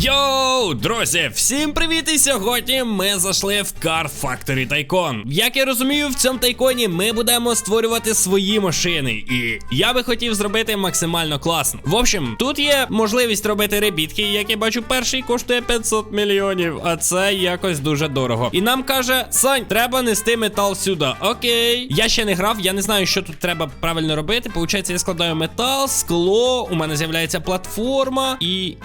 Йоу, друзі, всім привіт! І сьогодні ми зайшли в Car Factory Tycoon. Як я розумію, в цьому тайконі ми будемо створювати свої машини. І я би хотів зробити максимально класно. В общем, тут є можливість робити ребітки. Як я бачу, перший коштує 500 мільйонів, а це якось дуже дорого. І нам каже, Сань, треба нести метал сюди. Окей. Я ще не грав, я не знаю, що тут треба правильно робити. Получається, я складаю метал, скло, у мене з'являється платформа і.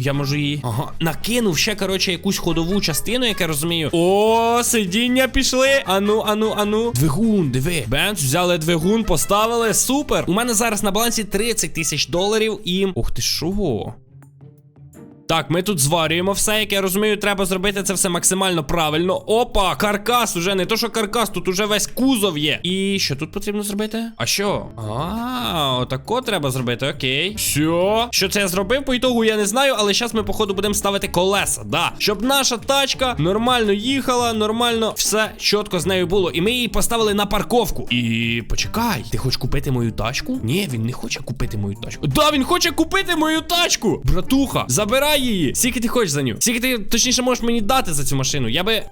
Я можу її. Ага, накинув ще, коротше, якусь ходову частину, як я розумію. О, сидіння пішли. Ану, ану, ану. Двигун, диви. Бенч, взяли двигун, поставили. Супер. У мене зараз на балансі 30 тисяч доларів і. Ух ти що? Так, ми тут зварюємо все, як я розумію, треба зробити це все максимально правильно. Опа, каркас уже не то, що каркас, тут уже весь кузов є. І що тут потрібно зробити? А що? А, отако треба зробити, окей. Що? Що це я зробив? По ітогу я не знаю, але зараз ми, походу, будемо ставити колеса. Да. Щоб наша тачка нормально їхала, нормально все чітко з нею було. І ми її поставили на парковку. І почекай, ти хочеш купити мою тачку? Ні, він не хоче купити мою тачку. Да, він хоче купити мою тачку! Братуха, забирай її. Скільки ти хочеш за нього? Скільки ти точніше можеш мені дати за цю машину? Я би.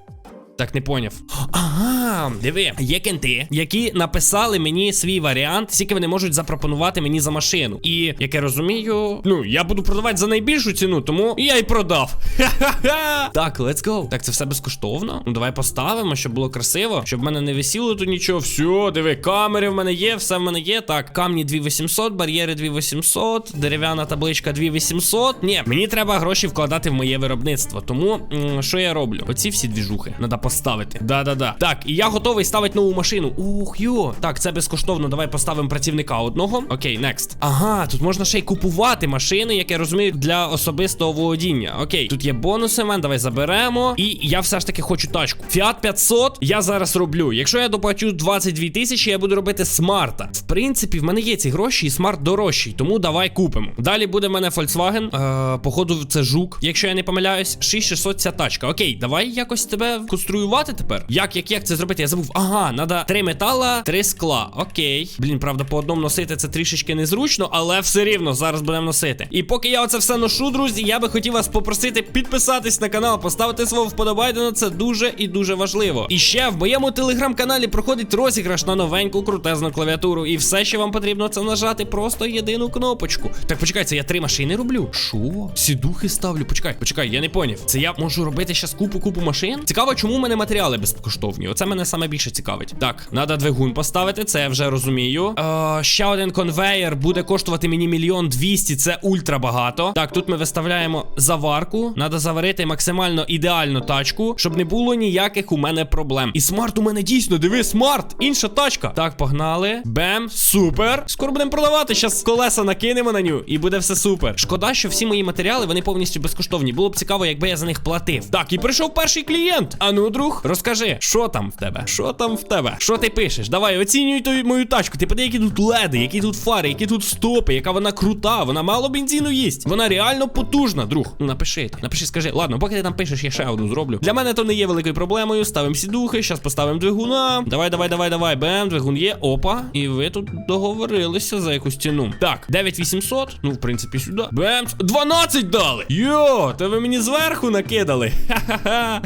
Так, не поняв. Ага, диви, є кенти, які написали мені свій варіант, скільки вони можуть запропонувати мені за машину. І як я розумію, ну я буду продавати за найбільшу ціну, тому я й продав. Ха-ха-ха. Так, let's go. Так, це все безкоштовно. Ну давай поставимо, щоб було красиво, щоб в мене не висіло тут нічого. Все, диви, камери в мене є, все в мене є. Так, камні 2800, бар'єри 2800, дерев'яна табличка 2800. Ні, мені треба гроші вкладати в моє виробництво. Тому м, що я роблю? Оці всі двіжухи треба поставити. Да-да-да. Так, і я готовий ставити нову машину. Ух, йо. Так, це безкоштовно. Давай поставимо працівника одного. Окей, next. Ага, тут можна ще й купувати машини, як я розумію, для особистого володіння. Окей, тут є бонуси, мен, давай заберемо. І я все ж таки хочу тачку. Fiat 500 я зараз роблю. Якщо я доплачу 22 тисячі, я буду робити смарта. В принципі, в мене є ці гроші, і смарт дорожчий, тому давай купимо. Далі буде в мене Volkswagen. Е, походу, це жук, якщо я не помиляюсь. 6600 ця тачка. Окей, давай якось тебе конструювати тепер. Як, як, як це зробити? Я забув. Ага, треба три метала, три скла. Окей. Блін, правда, по одному носити це трішечки незручно, але все рівно зараз будемо носити. І поки я оце все ношу, друзі, я би хотів вас попросити підписатись на канал, поставити свого вподобайдена. Це дуже і дуже важливо. І ще в моєму телеграм-каналі проходить розіграш на новеньку крутезну клавіатуру. І все, що вам потрібно, це нажати просто єдину кнопочку. Так, почекай, це я три машини роблю. Що? Сідухи ставлю. Почекай, почекай, я не поняв. Це я можу робити щас купу купу машин. Цікаво, чому мене матеріали безкоштовні. Оце мене саме більше цікавить. Так, треба двигун поставити, це я вже розумію. Е, ще один конвейер буде коштувати мені мільйон двісті. Це ультра багато. Так, тут ми виставляємо заварку. Треба заварити максимально ідеальну тачку, щоб не було ніяких у мене проблем. І смарт у мене дійсно, диви, смарт! Інша тачка. Так, погнали. Бем, супер. Скоро будемо продавати. Щас колеса накинемо на ню, і буде все супер. Шкода, що всі мої матеріали вони повністю безкоштовні. Було б цікаво, якби я за них платив. Так, і прийшов перший клієнт. А ну, друг, розкажи, що там в тебе? Що там в тебе? Що ти пишеш? Давай, оцінюй ту мою тачку. Ти які тут леди, які тут фари, які тут стопи, яка вона крута. Вона мало бензину їсть. Вона реально потужна, друг. Ну напиши, напиши, скажи. Ладно, поки ти там пишеш, я ще одну зроблю. Для мене то не є великою проблемою. Ставимо сідухи, зараз поставимо двигуна. Давай, давай, давай, давай. Бем, двигун є. Опа. І ви тут договорилися за якусь ціну. Так, 9800. Ну, в принципі, сюди. Бем. 12 дали. Йо, то ви мені зверху накидали. Ха-ха-ха.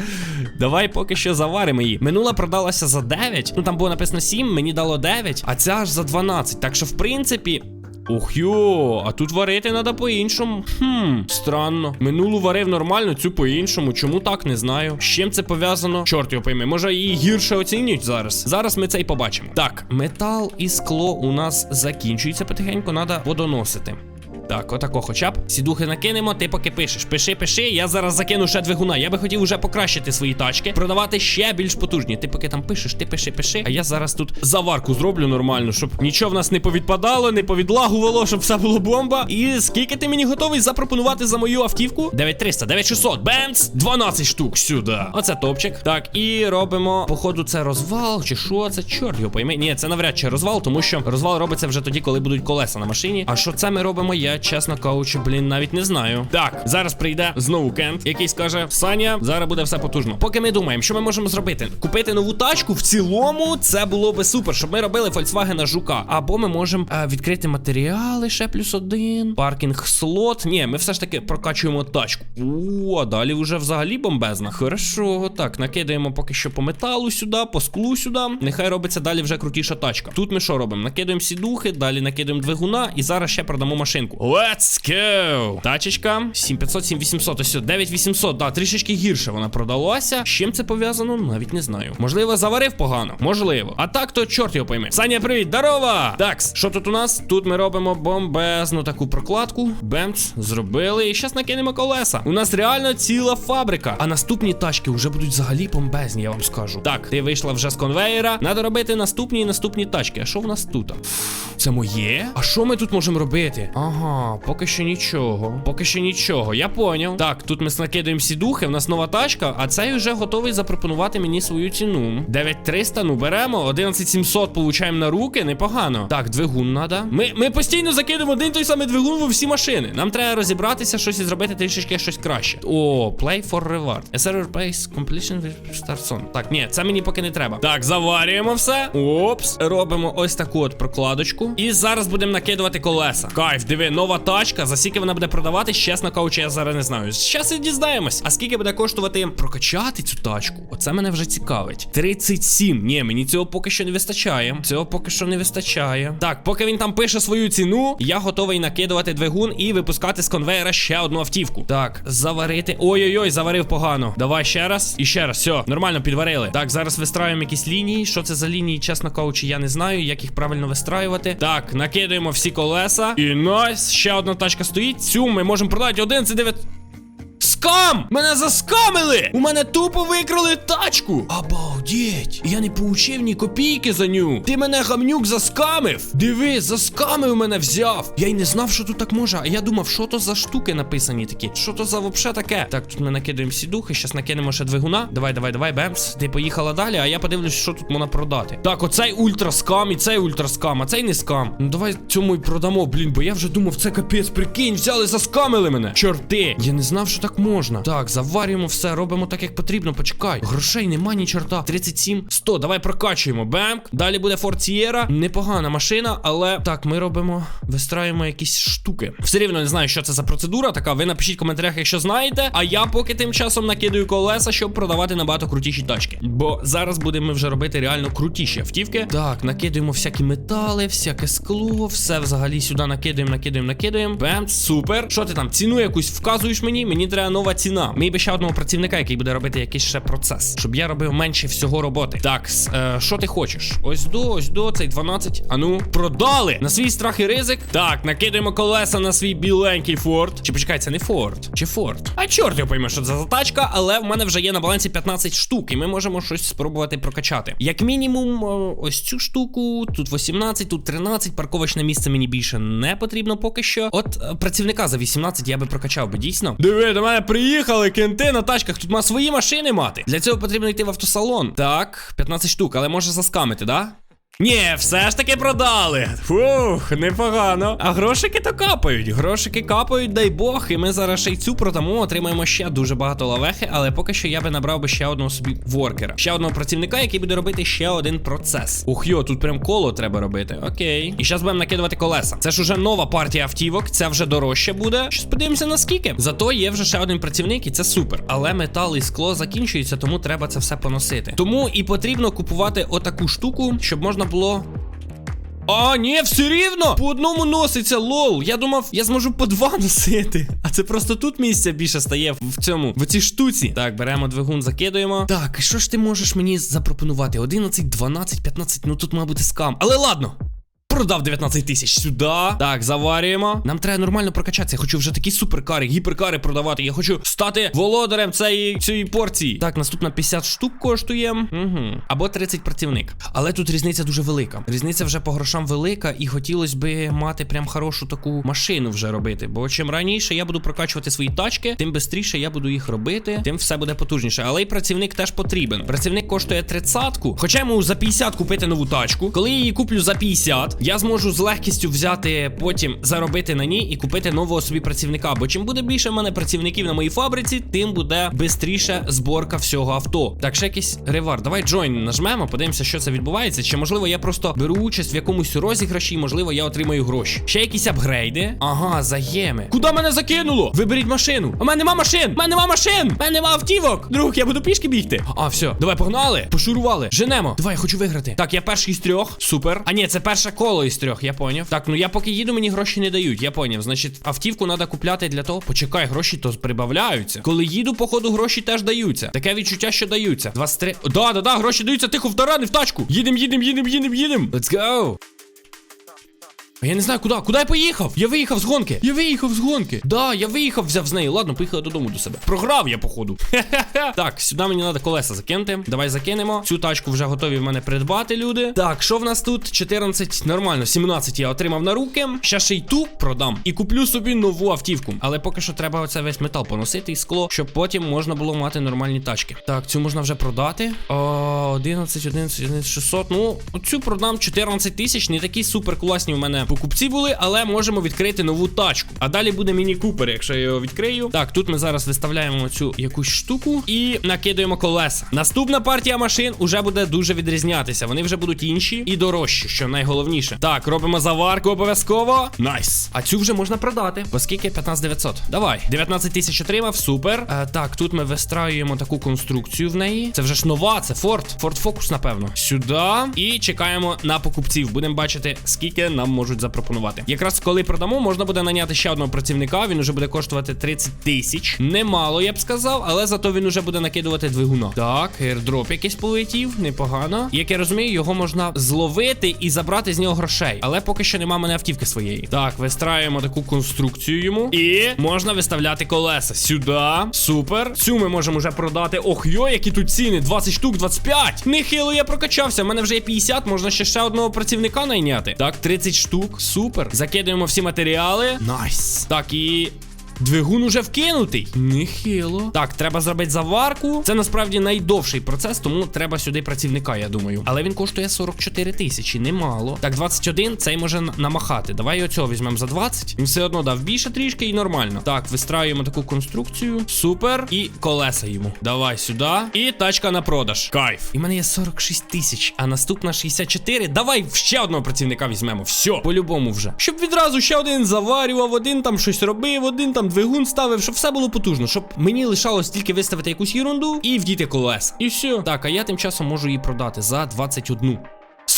Давай поки що заваримо її. Минула продалася за 9. Ну там було написано 7, мені дало 9, а ця аж за 12. Так що, в принципі. Ох йо, а тут варити треба по-іншому. Хм, странно. Минулу варив нормально, цю по-іншому. Чому так, не знаю. З чим це пов'язано? Чорт його пойми, може її гірше оцінюють зараз. Зараз ми це й побачимо. Так, метал і скло у нас закінчується потихеньку, треба водоносити. Так, отако хоча б. Сідухи накинемо, ти поки пишеш. Пиши, пиши, я зараз закину ще двигуна. Я би хотів уже покращити свої тачки, продавати ще більш потужні. Ти поки там пишеш, ти пиши, пиши. А я зараз тут заварку зроблю нормально, щоб нічого в нас не повідпадало, не повідлагувало, щоб все було бомба. І скільки ти мені готовий запропонувати за мою автівку? 9300, 9600, бемц, 12 штук сюди. Оце топчик. Так, і робимо, походу, це розвал, чи що це? Чорт його пойми. Ні, це навряд чи розвал, тому що розвал робиться вже тоді, коли будуть колеса на машині. А що це ми робимо? Я чесно кажучи, блін, навіть не знаю. Так, зараз прийде знову Кент, який скаже: Саня, зараз буде все потужно. Поки ми думаємо, що ми можемо зробити? Купити нову тачку в цілому, це було би супер, щоб ми робили Volkswagen Жука. Або ми можемо е, відкрити матеріали ще плюс один, паркінг слот. Ні, ми все ж таки прокачуємо тачку. О, а далі вже взагалі бомбезна. Хорошо, так, накидаємо поки що по металу сюди, по склу сюди. Нехай робиться далі вже крутіша тачка. Тут ми що робимо? Накидаємо сідухи, далі накидаємо двигуна і зараз ще продамо машинку. Let's go! Тачечка 7500, 7800, ось 9800, да, трішечки гірше вона продалася. З чим це пов'язано? Навіть не знаю. Можливо, заварив погано. Можливо. А так, то чорт його пойме. Саня, привіт, здорова! Такс, що тут у нас? Тут ми робимо бомбезну таку прокладку. Бемц, зробили. І зараз накинемо колеса. У нас реально ціла фабрика. А наступні тачки вже будуть взагалі бомбезні, я вам скажу. Так, ти вийшла вже з конвейера. Надо робити наступні і наступні тачки. А що в нас тут? Це моє? А що ми тут можемо робити? Ага, поки що нічого. Поки що нічого. Я поняв. Так, тут ми накидаємо сідухи, в нас нова тачка, а цей вже готовий запропонувати мені свою ціну. 9300, ну беремо. 11700 получаємо на руки, непогано. Так, двигун надо. Ми, ми постійно закидуємо один той самий двигун во всі машини. Нам треба розібратися, щось і зробити трішечки щось краще. О, play for reward. A server base completion with start zone. Так, ні, це мені поки не треба. Так, заварюємо все. Опс. Робимо ось таку от прокладочку. І зараз будемо накидувати колеса. Кайф, диви, нова тачка. За скільки вона буде продаватись, чесно кажучи, я зараз не знаю. Зараз і дізнаємось. А скільки буде коштувати прокачати цю тачку? Оце мене вже цікавить. 37. Ні, мені цього поки що не вистачає. Цього поки що не вистачає. Так, поки він там пише свою ціну, я готовий накидувати двигун і випускати з конвейера ще одну автівку. Так, заварити. Ой-ой-ой, заварив погано. Давай ще раз. І ще раз. Все, нормально підварили. Так, зараз вистраюємо якісь лінії. Що це за лінії, чесно кажучи, я не знаю, як їх правильно вистраювати. Так, накидаємо всі колеса. І найс, ще одна тачка стоїть. Цю ми можемо продати 11,9. Скам! Мене заскамили! У мене тупо викрали тачку! Обалдеть! Я не получив ні копійки за ню. Ти мене гамнюк заскамив! Диви, заскамив мене взяв! Я й не знав, що тут так може. А я думав, що то за штуки написані такі. Що то за вообще таке? Так, тут ми накидаємо всі духи, щас накинемо ще двигуна. Давай, давай, давай, бемс. Ти поїхала далі, а я подивлюсь, що тут можна продати. Так, оцей ультраскам і цей ультраскам, а цей не скам. Ну давай цьому й продамо, блін, бо я вже думав, це капець, прикинь, взяли, заскамили мене. Чорти! Я не знав, що так можна. Так, заварюємо все, робимо так, як потрібно. Почекай. Грошей нема ні чорта. 37, 100. Давай прокачуємо. Бемк. Далі буде Фортієра. Непогана машина, але так, ми робимо, вистраюємо якісь штуки. Все рівно не знаю, що це за процедура. Така, ви напишіть в коментарях, якщо знаєте. А я поки тим часом накидаю колеса, щоб продавати набагато крутіші тачки. Бо зараз будемо вже робити реально крутіші автівки. Так, накидуємо всякі метали, всяке скло, все взагалі сюди накидаємо, накидаємо, накидаємо. Бем, супер. Що ти там? Ціну якусь вказуєш мені? Мені треба нова ціна. Мій би ще одного працівника, який буде робити якийсь ще процес, щоб я робив менше всього роботи. Так, е, що ти хочеш? Ось до, ось до, цей 12. Ану, продали на свій страх і ризик. Так, накидаємо колеса на свій біленький Форд. Чи почекай, це не Форд, чи Форд? А чорт його пойме, що це за тачка, але в мене вже є на балансі 15 штук, і ми можемо щось спробувати прокачати. Як мінімум, е, ось цю штуку, тут 18, тут 13. Парковочне місце мені більше не потрібно поки що. От е, працівника за 18 я би прокачав би дійсно. Диви, до мене приїхали кенти на тачках. Тут ма свої машини мати. Для цього потрібно йти в автосалон. Так, 15 штук, але може заскамити, да? Ні, все ж таки продали. Фух, непогано. А грошики то капають. Грошики капають, дай Бог. І ми зараз ще й цю продамо, отримаємо ще дуже багато лавехи, але поки що я би набрав би ще одного собі воркера. Ще одного працівника, який буде робити ще один процес. Ух йо, тут прям коло треба робити. Окей. І зараз будемо накидувати колеса. Це ж уже нова партія автівок, це вже дорожче буде. Щось подивимося на скільки. Зато є вже ще один працівник, і це супер. Але метал і скло закінчуються, тому треба це все поносити. Тому і потрібно купувати отаку штуку, щоб можна було. А, ні, все рівно! По одному носиться, лол. Я думав, я зможу по два носити. А це просто тут місця більше стає в цьому, в цій штуці. Так, беремо двигун, закидуємо. Так, і що ж ти можеш мені запропонувати? 11, 12, 15, ну тут, мабуть, скам. Але ладно. Продав 19 тисяч сюди. Так, заварюємо. Нам треба нормально прокачатися. Я хочу вже такі суперкари, гіперкари продавати. Я хочу стати володарем цієї, цієї порції. Так, наступна 50 штук коштує. Угу. Або 30 працівник. Але тут різниця дуже велика. Різниця вже по грошам велика, і хотілося би мати прям хорошу таку машину вже робити. Бо чим раніше я буду прокачувати свої тачки, тим швидше я буду їх робити, тим все буде потужніше. Але й працівник теж потрібен. Працівник коштує 30-ку. Хоча йому за 50 купити нову тачку. Коли я її куплю за 50, я зможу з легкістю взяти потім заробити на ній і купити нового собі працівника. Бо чим буде більше в мене працівників на моїй фабриці, тим буде швидше зборка всього авто. Так, ще якийсь ревар. Давай join нажмемо, подивимося, що це відбувається. Чи можливо я просто беру участь в якомусь розіграші, і можливо я отримаю гроші. Ще якісь апгрейди. Ага, заєми. Куди мене закинуло? Виберіть машину. У мене нема машин! У мене нема машин! У мене нема автівок! Друг, я буду пішки бігти. А, все, давай погнали. Пошурували. Женемо. Давай, я хочу виграти. Так, я перший із трьох. Супер. А ні, це перше коло із трьох, я поняв. Так, ну я поки їду, мені гроші не дають. Я поняв. Значить, автівку треба купляти для того. Почекай, гроші то прибавляються. Коли їду, походу, гроші теж даються. Таке відчуття, що даються. 23. Да, да, да, гроші даються. Тихо, втарани в тачку. Їдем, їдем, їдем, їдем, їдем. Let's go. Я не знаю куди. Куди я поїхав? Я виїхав з гонки. Я виїхав з гонки. Да, я виїхав, взяв з неї. Ладно, поїхав додому до себе. Програв я, походу. Так, сюди мені треба колеса закинути. Давай закинемо. Цю тачку вже готові в мене придбати, люди. Так, що в нас тут? 14, нормально, 17 я отримав на руки. Ще ще й ту продам. І куплю собі нову автівку. Але поки що треба оце весь метал поносити і скло, щоб потім можна було мати нормальні тачки. Так, цю можна вже продати. О, 11, 11, 11, 600. Ну, оцю продам 14 тисяч. Не такі супер класні в мене покупці були, але можемо відкрити нову тачку. А далі буде міні-купер, якщо я його відкрию. Так, тут ми зараз виставляємо цю якусь штуку і накидуємо колеса. Наступна партія машин уже буде дуже відрізнятися. Вони вже будуть інші і дорожчі, що найголовніше. Так, робимо заварку обов'язково. Найс. А цю вже можна продати. Оскільки 15900. Давай. 19 тисяч отримав, супер. Е, так, тут ми вистраюємо таку конструкцію в неї. Це вже ж нова, це Ford. Ford Focus, напевно. Сюди. І чекаємо на покупців. Будемо бачити, скільки нам можуть запропонувати. Якраз коли продамо, можна буде наняти ще одного працівника. Він уже буде коштувати 30 тисяч. Немало, я б сказав, але зато він уже буде накидувати двигуна. Так, airdrop якийсь полетів, непогано. Як я розумію, його можна зловити і забрати з нього грошей. Але поки що нема мене автівки своєї. Так, вистраюємо таку конструкцію йому. І можна виставляти колеса. Сюди. Супер. Цю ми можемо вже продати. Ох, йо, які тут ціни. 20 штук, 25. Нехило я прокачався. У мене вже є 50, можна ще ще одного працівника найняти. Так, 30 штук. Супер. Закидуємо всі матеріали. Найс. Так, і. Двигун уже вкинутий. Нехило. Так, треба зробити заварку. Це насправді найдовший процес, тому треба сюди працівника, я думаю. Але він коштує 44 тисячі, немало. Так, 21, цей може намахати. Давай оцього візьмемо за 20. Він все одно дав більше трішки і нормально. Так, вистраюємо таку конструкцію. Супер. І колеса йому. Давай сюди. І тачка на продаж. Кайф. І в мене є 46 тисяч, а наступна 64. Давай ще одного працівника візьмемо. Все, по-любому вже. Щоб відразу ще один заварював, один там щось робив, один там двигун ставив, щоб все було потужно, щоб мені лишалось тільки виставити якусь ерунду і вдіти колес. І все. Так, а я тим часом можу її продати за 21.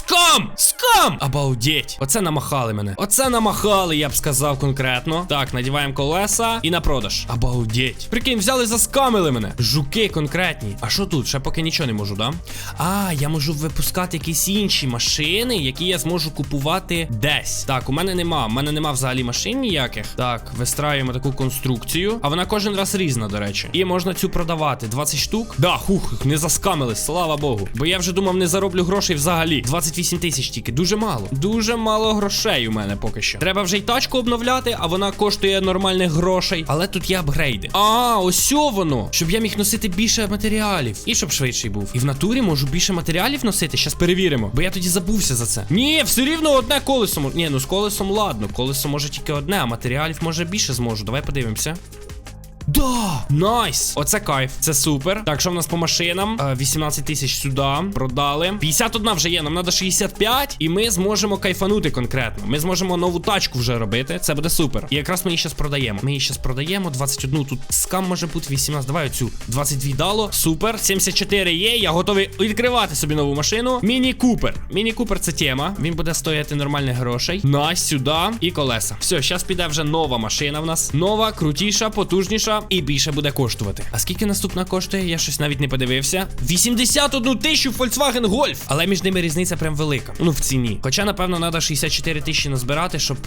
Скам! Скам! Обалдеть! Оце намахали мене. Оце намахали, я б сказав конкретно. Так, надіваємо колеса і на продаж. Обалдеть. Прикинь, взяли заскамили мене. Жуки конкретні. А що тут? Ще поки нічого не можу, да? А, я можу випускати якісь інші машини, які я зможу купувати десь. Так, у мене нема. У мене нема взагалі машин ніяких. Так, вистраюємо таку конструкцію. А вона кожен раз різна, до речі. І можна цю продавати. 20 штук. Да, хух, не заскамили, слава Богу. Бо я вже думав, не зароблю грошей взагалі. 28 тисяч тільки. Дуже мало. Дуже мало грошей у мене поки що. Треба вже й тачку обновляти, а вона коштує нормальних грошей. Але тут є апгрейди. А, ось воно. Щоб я міг носити більше матеріалів. І щоб швидший був. І в натурі можу більше матеріалів носити. Щас перевіримо. Бо я тоді забувся за це. Ні, все рівно одне колесо. Ні, ну з колесом ладно. Колесо може тільки одне, а матеріалів може більше зможу. Давай подивимося. Да! Найс! Оце кайф, це супер. Так, що в нас по машинам? Е, 18 тисяч сюди. Продали. 51 вже є, нам треба 65, і ми зможемо кайфанути конкретно. Ми зможемо нову тачку вже робити. Це буде супер. І якраз ми її зараз продаємо. Ми її зараз продаємо. 21. Тут скам може бути 18. Давай оцю. 22 дало. Супер. 74 є. Я готовий відкривати собі нову машину. Міні Купер. Міні Купер це тема. Він буде стояти нормальних грошей. Найс, сюди. І колеса. Все, зараз піде вже нова машина в нас. Нова, крутіша, потужніша і більше буде коштувати. А скільки наступна коштує? Я щось навіть не подивився. 81 тисячу Volkswagen Golf. Але між ними різниця прям велика. Ну в ціні. Хоча, напевно, треба 64 тисячі назбирати, щоб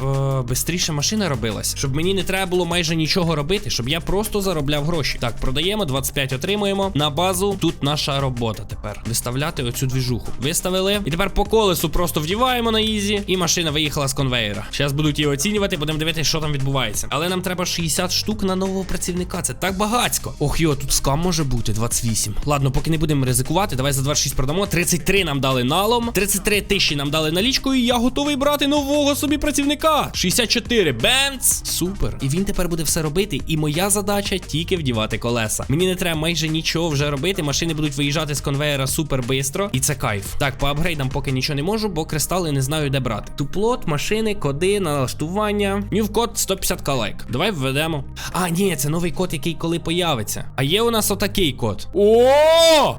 е, швидше машина робилась. Щоб мені не треба було майже нічого робити, щоб я просто заробляв гроші. Так, продаємо, 25 отримуємо. На базу тут наша робота тепер. Виставляти оцю двіжуху. Виставили. І тепер по колесу просто вдіваємо на ізі, і машина виїхала з конвейера. Зараз будуть її оцінювати, будемо дивитися, що там відбувається. Але нам треба 60 штук на нового працівника. Працівника, це так багацько. Ох, йо, тут скам може бути 28. Ладно, поки не будемо ризикувати, давай за 26 продамо. 33 нам дали налом, 33 тисячі нам дали налічкою, і я готовий брати нового собі працівника. 64 бенц. Супер. І він тепер буде все робити. І моя задача тільки вдівати колеса. Мені не треба майже нічого вже робити. Машини будуть виїжджати з конвейера супер бистро. І це кайф. Так, по апгрейдам поки нічого не можу, бо кристали не знаю, де брати. Туплот, машини, коди, налаштування. Нів код 150к лайк. Давай введемо. А, ні, це новий код, який коли появиться. А є у нас отакий код. О!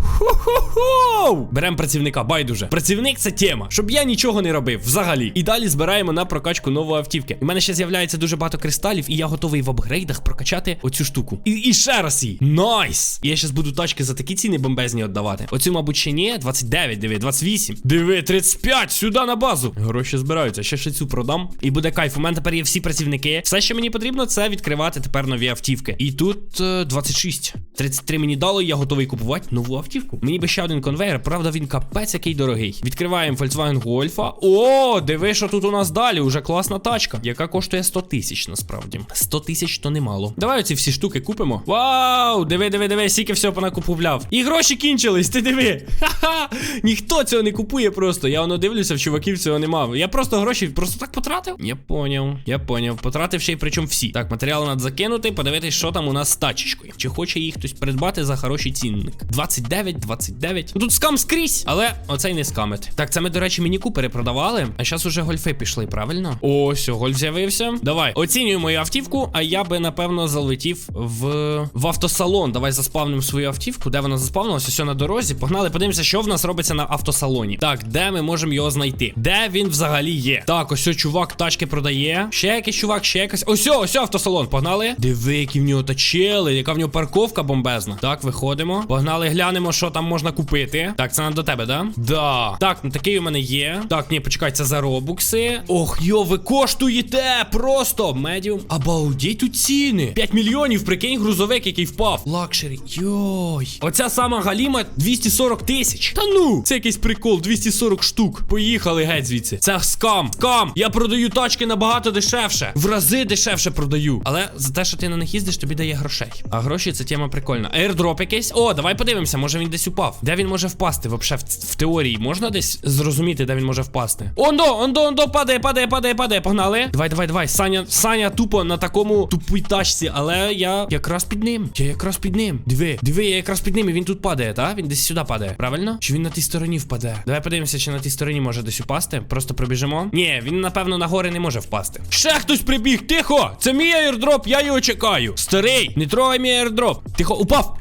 Беремо працівника, байдуже. Працівник це тема, щоб я нічого не робив взагалі. І далі збираємо на прокачку нової автівки. У мене ще з'являється дуже багато кристалів, і я готовий в апгрейдах прокачати оцю штуку. І, і ще раз її. Найс! І я зараз буду тачки за такі ціни бомбезні віддавати. Оцю, мабуть, ще ні. 29, диви, 28. Диви, 35, сюди на базу. Гроші збираються. Ще ще цю продам. І буде кайф. У мене тепер є всі працівники. Все, що мені потрібно, це відкривати тепер нові автівки. І тут е, 26. 33 мені дало, і я готовий купувати нову автівку. Мені би ще один конвейер, правда, він капець який дорогий. Відкриваємо Volkswagen Golf. О, диви, що тут у нас далі. Уже класна тачка, яка коштує 100 тисяч насправді. 100 тисяч то немало. Давай оці всі штуки купимо. Вау! Диви, диви, диви, скільки всього понакупував. І гроші кінчились, ти диви. Ха-ха! Ніхто цього не купує просто. Я воно дивлюся, в чуваків цього не мав. Я просто гроші просто так потратив. Я поняв, я поняв. Потратив ще й причому всі. Так, матеріали треба закинути, подивитись, що там у нас з тачечкою. Чи хоче їх хтось придбати за хороший цінник. 29, 29. Ну, Тут скам скрізь, але оцей не скамить. Так, це ми, до речі, мініку перепродавали. А зараз уже гольфи пішли, правильно? Ось, гольф з'явився. Давай, оцінюй мою автівку, а я би, напевно, залетів в, в автосалон. Давай заспавнимо свою автівку. Де вона заспавнилася? Все на дорозі. Погнали, подивимося, що в нас робиться на автосалоні. Так, де ми можемо його знайти? Де він взагалі є? Так, ось чувак тачки продає. Ще якийсь чувак, ще якась. Ось, ось автосалон. Погнали. Диви, які в нього тачели, яка в нього парковка бомбезна. Так, виходимо. Погнали, глянемо, що там можна купити. Так, це не до тебе, да? Да. Так, ну такий у мене є. Так, ні, почекай, це за робукси. Ох, йо, ви коштуєте! Просто медіум. Обалдіть тут ціни. 5 мільйонів, прикинь, грузовик, який впав. Лакшері. Йой. Оця сама галіма 240 тисяч. Та ну, це якийсь прикол, 240 штук. Поїхали геть звідси. Це скам. Скам. Я продаю тачки набагато дешевше. В рази дешевше продаю. Але за те, що ти на них їздиш, тобі дає грошей. А гроші це тема прикольна. Аірдроп якийсь. О, давай подивимося, може він десь упав. Де він може впасти? Вообще в, в теорії можна десь зрозуміти, де він може впасти. Ондо, ондо, ондо, падає, падає, падає, падає. Погнали. Давай, давай, давай. Саня, Саня тупо на такому тупій тачці, але я якраз під ним. Я якраз під ним. Диви, диви, я якраз під ним, і він тут падає, та? Він десь сюди падає. Правильно? Чи він на тій стороні впаде? Давай подивимося, чи на тій стороні може десь упасти. Просто пробіжимо. Ні, він напевно на гори не може впасти. Ще хтось прибіг. Тихо! Це мій аірдроп, я його чекаю. Старий, не трогай мій аердроп. Тихо, упав.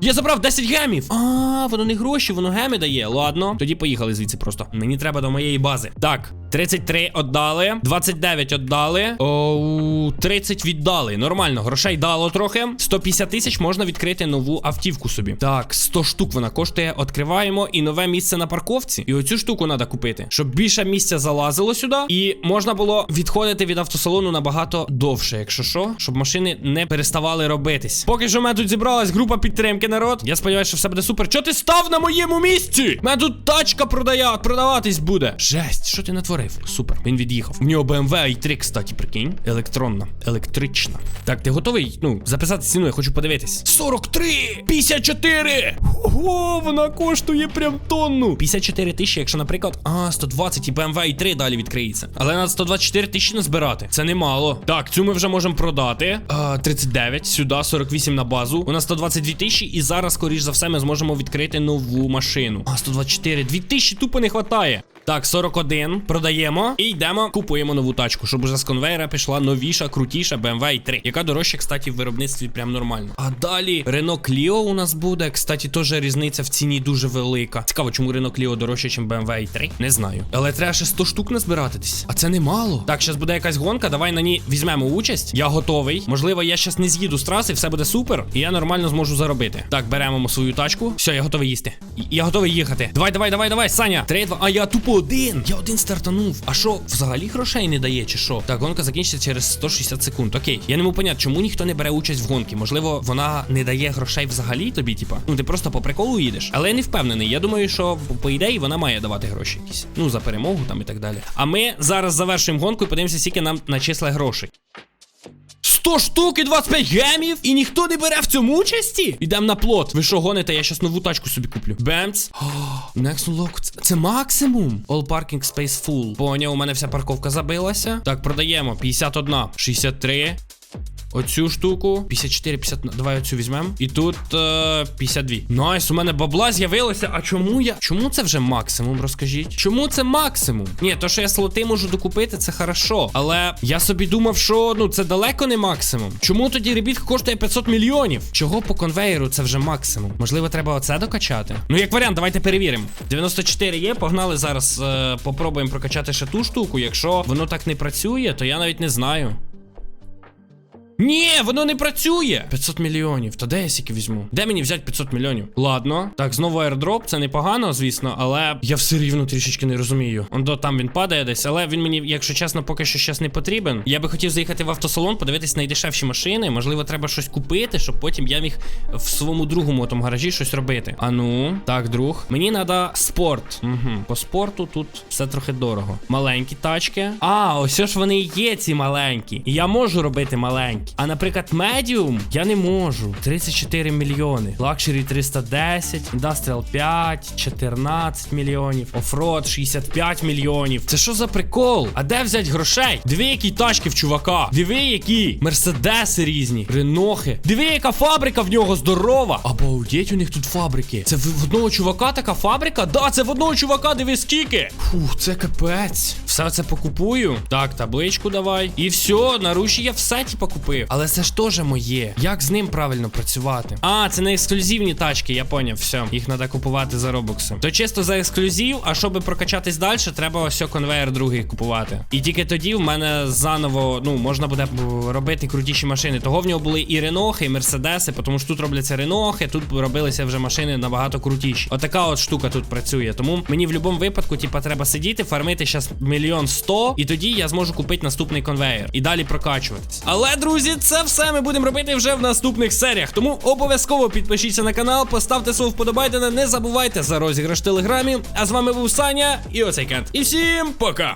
Я забрав 10 гемів. А, воно не гроші, воно геми дає. Ладно, тоді поїхали звідси просто. Мені треба до моєї бази. Так, 33 віддали, 29 віддали. Оу, 30 віддали. Нормально, грошей дало трохи. 150 тисяч можна відкрити нову автівку собі. Так, 100 штук вона коштує. Відкриваємо і нове місце на парковці. І оцю штуку треба купити, щоб більше місця залазило сюди. І можна було відходити від автосалону набагато довше, якщо що, щоб машини не переставали робитись. Поки що в мене тут зібралась група підтримки, народ. Я сподіваюся, що все буде супер. Чого ти став на моєму місці? У мене тут тачка продає, продаватись буде. Жесть, що ти натворив? Супер. Він від'їхав. У нього BMW i3, кстати, прикинь. Електронна, електрична. Так, ти готовий? Ну, записати ціну, я хочу подивитись. 43! 54! Ого, вона коштує прям тонну. 54 тисячі, якщо, наприклад, а, 120 і BMW i3 далі відкриється. Але на 124 тисячі назбирати. Це немало. Так, цю ми вже можемо продати. А, 39, сюди, 48 на базу. У нас 122 тисячі, і зараз, скоріш за все, ми зможемо відкрити нову машину. А, 124. 2 тисячі тупо не вистачає. Так, 41. Продаємо і йдемо, купуємо нову тачку, щоб уже з конвейера пішла новіша, крутіша BMW i3, яка дорожча, кстати, в виробництві прям нормально. А далі Renault Clio у нас буде. Кстати, теж різниця в ціні дуже велика. Цікаво, чому Renault Clio дорожче, ніж BMW i3? Не знаю. Але треба ще 100 штук назбирати десь. А це немало. Так, зараз буде якась гонка. Давай на ній візьмемо участь. Я готовий. Можливо, я зараз не з'їду з траси, все буде супер, і я нормально зможу заробити. Так, беремо свою тачку. Все, я готовий їсти. Я готовий їхати. Давай, давай, давай, давай, Саня. Три, два. А я тупо один. Я один стартанув. А що, взагалі грошей не дає, чи що? Так, гонка закінчиться через 160 секунд. Окей. Я не можу понять, чому ніхто не бере участь в гонці. Можливо, вона не дає грошей взагалі тобі, типа. Ну, ти просто по приколу їдеш. Але я не впевнений. Я думаю, що по- ідеї вона має давати гроші якісь. Ну, за перемогу там і так далі. А ми зараз завершуємо гонку і подивимося, скільки нам начисли грошей. 100 штук і 25 гемів, і ніхто не бере в цьому участі? Ідемо на плот. Ви що гоните? Я щас нову тачку собі куплю. Бемц. Next unlock. Це, це максимум. All parking space full. Поняв, у мене вся парковка забилася. Так, продаємо. 51, 63. Оцю штуку 54, 50, давай оцю візьмемо. І тут е, 52. Найс, у мене бабла з'явилося. А чому я. Чому це вже максимум? Розкажіть? Чому це максимум? Ні, то що я слоти можу докупити, це хорошо. Але я собі думав, що ну це далеко не максимум. Чому тоді ребіт коштує 500 мільйонів? Чого по конвейеру це вже максимум? Можливо, треба оце докачати? Ну, як варіант, давайте перевіримо. 94 є, погнали зараз. Е, попробуємо прокачати ще ту штуку. Якщо воно так не працює, то я навіть не знаю. Ні, воно не працює. 500 мільйонів. То де я сіки візьму? Де мені взяти 500 мільйонів? Ладно. Так, знову аердроп. Це непогано, звісно, але я все рівно трішечки не розумію. Он до там він падає десь, але він мені, якщо чесно, поки що щас не потрібен. Я би хотів заїхати в автосалон, подивитись найдешевші машини. Можливо, треба щось купити, щоб потім я міг в своєму другому там гаражі щось робити. А ну, так, друг. Мені треба спорт. Угу. По спорту тут все трохи дорого. Маленькі тачки. А, ось ж вони і є, ці маленькі. І я можу робити маленькі. А наприклад, медіум я не можу. 34 мільйони. Лакшері 310, індастріал 5, 14 мільйонів, офрод 65 мільйонів. Це що за прикол? А де взяти грошей? Диви, які тачки в чувака. Диви, які мерседеси різні, ренохи. Диви, яка фабрика в нього здорова. Обалдеть, у них тут фабрики. Це в одного чувака така фабрика? Да, це в одного чувака, диви скільки. Фух, це капець. Все це покупую. Так, табличку давай. І все, наруші я все типа купив. Але це ж теж моє. Як з ним правильно працювати? А, це не ексклюзивні тачки, я поняв. Все, їх треба купувати за робокси. То чисто за ексклюзив, а щоб прокачатись далі, треба ось конвейер другий купувати. І тільки тоді в мене заново, ну, можна буде робити крутіші машини. Того в нього були і ренохи, і мерседеси, тому що тут робляться ренохи, тут робилися вже машини набагато крутіші. Отака от штука тут працює. Тому мені в будь-якому випадку, типа, треба сидіти, фармити зараз мільйон сто, і тоді я зможу купити наступний конвейер і далі прокачуватись. Але, друзі, це все ми будемо робити вже в наступних серіях. Тому обов'язково підпишіться на канал, поставте свого вподобайдена, не забувайте за розіграш в телеграмі. А з вами був Саня і оцей Кент. І всім пока!